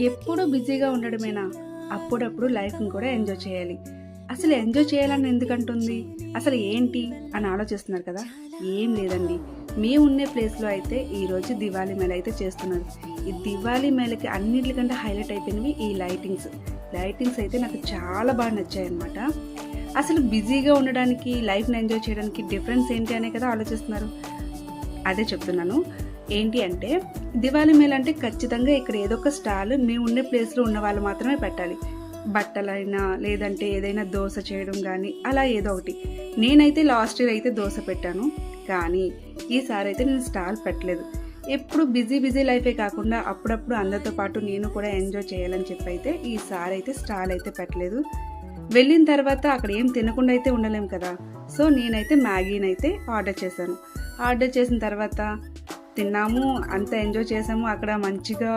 ఎప్పుడూ బిజీగా ఉండడమేనా? అప్పుడప్పుడు లైఫ్ని కూడా ఎంజాయ్ చేయాలి. అసలు ఎంజాయ్ చేయాలని ఎందుకంటుంది? అసలు ఏంటి? అని ఆలోచిస్తున్నారు కదా? ఏం లేదండి. మేము ఉండే ప్లేస్లో అయితే ఈరోజు దివాళీ మేళ అయితే చేస్తున్నారు. ఈ దివాళీ మేళకి అన్నిటికంటే హైలైట్ అయిపోయినవి ఈ లైటింగ్స్. లైటింగ్స్ అయితే నాకు చాలా బాగా నచ్చాయి అనమాట అసలు బిజీగా ఉండడానికి లైఫ్ని ఎంజాయ్ చేయడానికి డిఫరెన్స్ ఏంటి అనే కదా ఆలోచిస్తున్నారు. అదే చెప్తున్నాను. ఏంటి అంటే దివాళీ మేళ అంటే ఖచ్చితంగా ఇక్కడ ఏదో ఒక స్టాల్ మేము ఉండే ప్లేస్లో ఉన్న వాళ్ళు మాత్రమే పెట్టాలి. బట్టలైనా లేదంటే ఏదైనా దోశ చేయడం కానీ అలా ఏదో ఒకటి. నేనైతే లాస్ట్ ఇయర్ అయితే దోశ పెట్టాను. కానీ ఈసారి అయితే నేను స్టాల్ పెట్టలేదు. ఎప్పుడు బిజీ బిజీ లైఫే కాకుండా అప్పుడప్పుడు అందరితో పాటు నేను కూడా ఎంజాయ్ చేయాలని చెప్పి అయితే ఈసారి అయితే స్టాల్ అయితే పెట్టలేదు. వెళ్ళిన తర్వాత అక్కడ ఏం తినకుండా అయితే ఉండలేం కదా. సో నేనైతే మ్యాగీని అయితే ఆర్డర్ చేశాను. ఆర్డర్ చేసిన తర్వాత తిన్నాము అంత ఎంజాయ్ చేసాము. అక్కడ మంచిగా